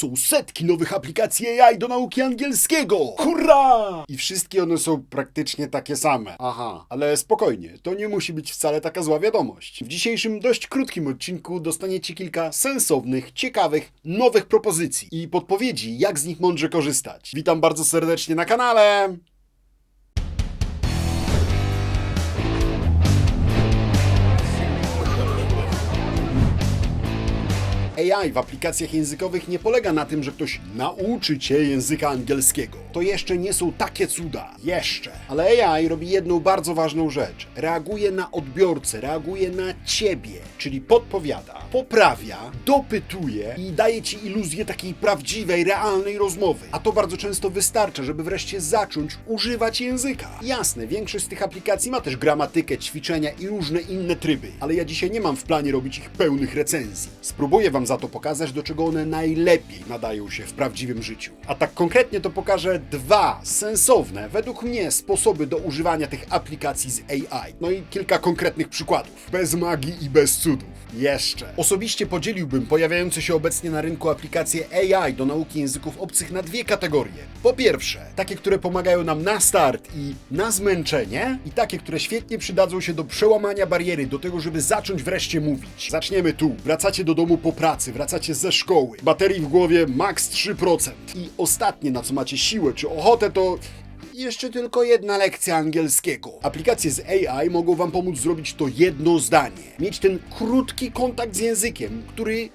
Są setki nowych aplikacji AI do nauki angielskiego! Hurra! I wszystkie one są praktycznie takie same. Aha, ale spokojnie, to nie musi być wcale taka zła wiadomość. W dzisiejszym dość krótkim odcinku dostaniecie kilka sensownych, ciekawych, nowych propozycji i podpowiedzi, jak z nich mądrze korzystać. Witam bardzo serdecznie na kanale! AI w aplikacjach językowych nie polega na tym, że ktoś nauczy cię języka angielskiego. To jeszcze nie są takie cuda. Jeszcze. Ale AI robi jedną bardzo ważną rzecz. Reaguje na odbiorcę, reaguje na ciebie, czyli podpowiada, poprawia, dopytuje i daje ci iluzję takiej prawdziwej, realnej rozmowy. A to bardzo często wystarcza, żeby wreszcie zacząć używać języka. Jasne, większość z tych aplikacji ma też gramatykę, ćwiczenia i różne inne tryby, ale ja dzisiaj nie mam w planie robić ich pełnych recenzji. Spróbuję wam za to pokazać, do czego one najlepiej nadają się w prawdziwym życiu. A tak konkretnie to pokażę dwa sensowne, według mnie, sposoby do używania tych aplikacji z AI. No i kilka konkretnych przykładów. Bez magii i bez cudów. Jeszcze. Osobiście podzieliłbym pojawiające się obecnie na rynku aplikacje AI do nauki języków obcych na dwie kategorie. Po pierwsze, takie, które pomagają nam na start i na zmęczenie, i takie, które świetnie przydadzą się do przełamania bariery, do tego, żeby zacząć wreszcie mówić. Zaczniemy tu. Wracacie do domu po pracy, wracacie ze szkoły. Baterii w głowie max 3%. I ostatnie, na co macie siłę czy ochotę, to jeszcze tylko jedna lekcja angielskiego. Aplikacje z AI mogą Wam pomóc zrobić to jedno zdanie. Mieć ten krótki kontakt z językiem, który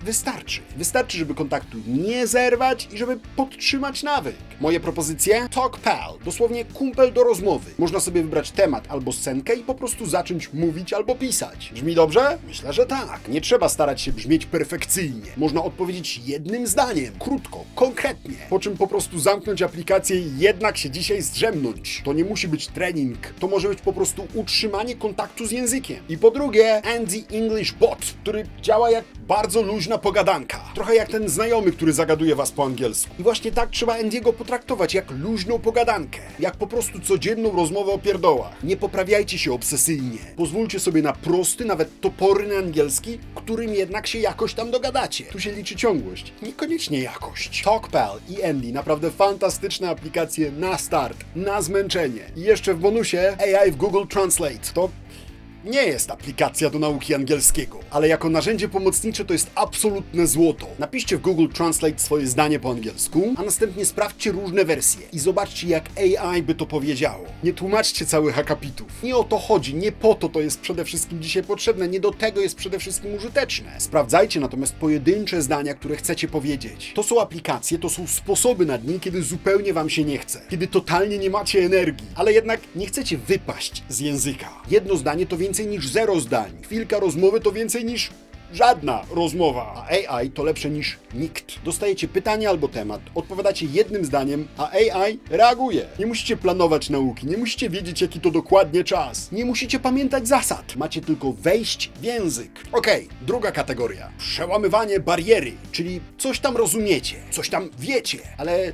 wystarczy. Wystarczy, żeby kontaktu nie zerwać i żeby podtrzymać nawyk. Moje propozycje? Talk Pal, dosłownie kumpel do rozmowy. Można sobie wybrać temat albo scenkę i po prostu zacząć mówić albo pisać. Brzmi dobrze? Myślę, że tak. Nie trzeba starać się brzmieć perfekcyjnie. Można odpowiedzieć jednym zdaniem, krótko, konkretnie, po czym po prostu zamknąć aplikację i jednak się dzisiaj zdrzemnąć. To nie musi być trening, to może być po prostu utrzymanie kontaktu z językiem. I po drugie, Andy English Bot, który działa jak bardzo luźna pogadanka. Trochę jak ten znajomy, który zagaduje was po angielsku. I właśnie tak trzeba Andiego potraktować, jak luźną pogadankę. Jak po prostu codzienną rozmowę o pierdołach. Nie poprawiajcie się obsesyjnie. Pozwólcie sobie na prosty, nawet toporny angielski, którym jednak się jakoś tam dogadacie. Tu się liczy ciągłość, niekoniecznie jakość. TalkPal i Andy naprawdę fantastyczne aplikacje na start, na zmęczenie. I jeszcze w bonusie AI w Google Translate. To nie jest aplikacja do nauki angielskiego, ale jako narzędzie pomocnicze to jest absolutne złoto. Napiszcie w Google Translate swoje zdanie po angielsku, a następnie sprawdźcie różne wersje i zobaczcie jak AI by to powiedziało. Nie tłumaczcie całych akapitów. Nie o to chodzi, nie po to to jest przede wszystkim dzisiaj potrzebne, nie do tego jest przede wszystkim użyteczne. Sprawdzajcie natomiast pojedyncze zdania, które chcecie powiedzieć. To są aplikacje, to są sposoby na dni, kiedy zupełnie wam się nie chce, kiedy totalnie nie macie energii, ale jednak nie chcecie wypaść z języka. Jedno zdanie to więcej niż zero zdań. Chwilka rozmowy to więcej niż żadna rozmowa. A AI to lepsze niż nikt. Dostajecie pytanie albo temat, odpowiadacie jednym zdaniem, a AI reaguje. Nie musicie planować nauki, nie musicie wiedzieć jaki to dokładnie czas. Nie musicie pamiętać zasad. Macie tylko wejść w język. Okej, druga kategoria. Przełamywanie bariery, czyli coś tam rozumiecie, coś tam wiecie, ale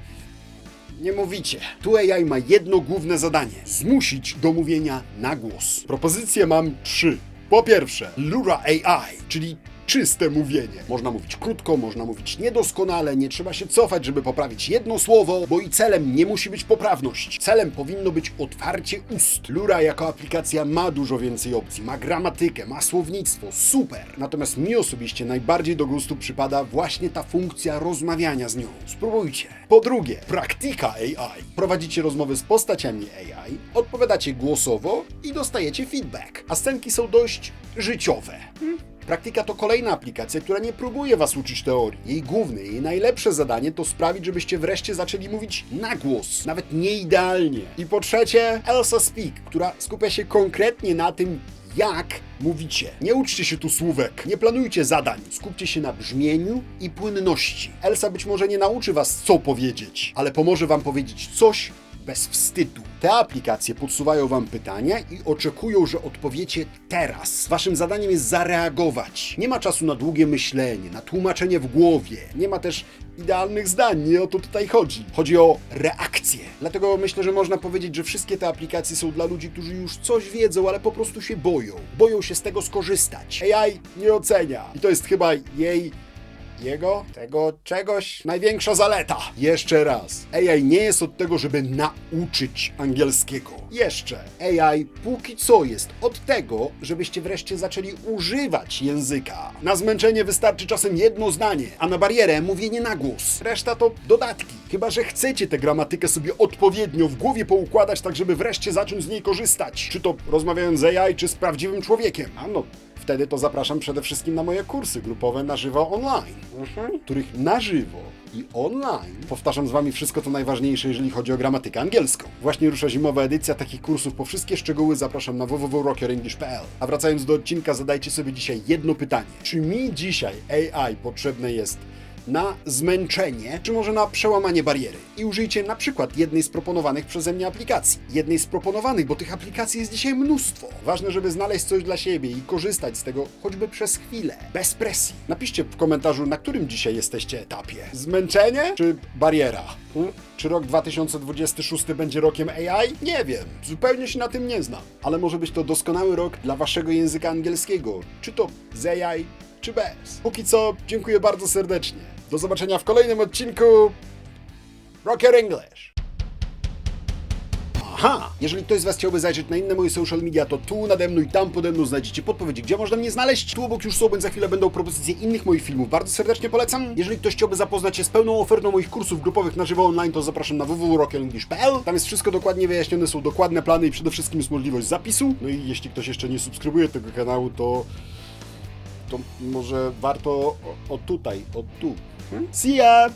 nie mówicie. Tu AI ma jedno główne zadanie: zmusić do mówienia na głos. Propozycje mam trzy. Po pierwsze, Lura AI, czyli czyste mówienie. Można mówić krótko, można mówić niedoskonale, nie trzeba się cofać, żeby poprawić jedno słowo, bo i celem nie musi być poprawność. Celem powinno być otwarcie ust. Lura jako aplikacja ma dużo więcej opcji, ma gramatykę, ma słownictwo, super. Natomiast mi osobiście najbardziej do gustu przypada właśnie ta funkcja rozmawiania z nią. Spróbujcie. Po drugie, praktyka AI. Prowadzicie rozmowy z postaciami AI, odpowiadacie głosowo i dostajecie feedback. A scenki są dość życiowe. Praktyka to kolejna aplikacja, która nie próbuje Was uczyć teorii. Jej główne, jej najlepsze zadanie to sprawić, żebyście wreszcie zaczęli mówić na głos, nawet nie idealnie. I po trzecie, Elsa Speak, która skupia się konkretnie na tym, jak mówicie. Nie uczcie się tu słówek, nie planujcie zadań, skupcie się na brzmieniu i płynności. Elsa być może nie nauczy Was, co powiedzieć, ale pomoże Wam powiedzieć coś, bez wstydu. Te aplikacje podsuwają Wam pytania i oczekują, że odpowiecie teraz. Waszym zadaniem jest zareagować. Nie ma czasu na długie myślenie, na tłumaczenie w głowie. Nie ma też idealnych zdań, nie o to tutaj chodzi. Chodzi o reakcję. Dlatego myślę, że można powiedzieć, że wszystkie te aplikacje są dla ludzi, którzy już coś wiedzą, ale po prostu się boją. Boją się z tego skorzystać. AI nie ocenia. I to jest chyba jej jego, tego czegoś największa zaleta. Jeszcze raz. AI nie jest od tego, żeby nauczyć angielskiego. Jeszcze. AI póki co jest od tego, żebyście wreszcie zaczęli używać języka. Na zmęczenie wystarczy czasem jedno zdanie, a na barierę mówienie na głos. Reszta to dodatki. Chyba, że chcecie tę gramatykę sobie odpowiednio w głowie poukładać, tak żeby wreszcie zacząć z niej korzystać. Czy to rozmawiając z AI, czy z prawdziwym człowiekiem. A no, wtedy to zapraszam przede wszystkim na moje kursy grupowe na żywo online, których na żywo i online powtarzam z Wami wszystko to najważniejsze, jeżeli chodzi o gramatykę angielską. Właśnie rusza zimowa edycja takich kursów. Po wszystkie szczegóły zapraszam na www.rockerenglish.pl. A wracając do odcinka, zadajcie sobie dzisiaj jedno pytanie. Czy mi dzisiaj AI potrzebne jest na zmęczenie, czy może na przełamanie bariery. I użyjcie na przykład jednej z proponowanych przeze mnie aplikacji. Jednej z proponowanych, bo tych aplikacji jest dzisiaj mnóstwo. Ważne, żeby znaleźć coś dla siebie i korzystać z tego choćby przez chwilę, bez presji. Napiszcie w komentarzu, na którym dzisiaj jesteście etapie. Zmęczenie czy bariera? Hmm? Czy rok 2026 będzie rokiem AI? Nie wiem, zupełnie się na tym nie znam. Ale może być to doskonały rok dla waszego języka angielskiego. Czy to z AI, czy bez. Póki co, dziękuję bardzo serdecznie. Do zobaczenia w kolejnym odcinku Rocker English. Aha! Jeżeli ktoś z Was chciałby zajrzeć na inne moje social media, to tu nade mną i tam pode mną znajdziecie podpowiedzi, gdzie można mnie znaleźć. Tu obok już bądź za chwilę będą propozycje innych moich filmów. Bardzo serdecznie polecam. Jeżeli ktoś chciałby zapoznać się z pełną ofertą moich kursów grupowych na żywo online, to zapraszam na www.rockerenglish.pl. Tam jest wszystko dokładnie wyjaśnione, są dokładne plany i przede wszystkim jest możliwość zapisu. No i jeśli ktoś jeszcze nie subskrybuje tego kanału, to to może warto o, o tutaj, o tu. Hmm? See ya!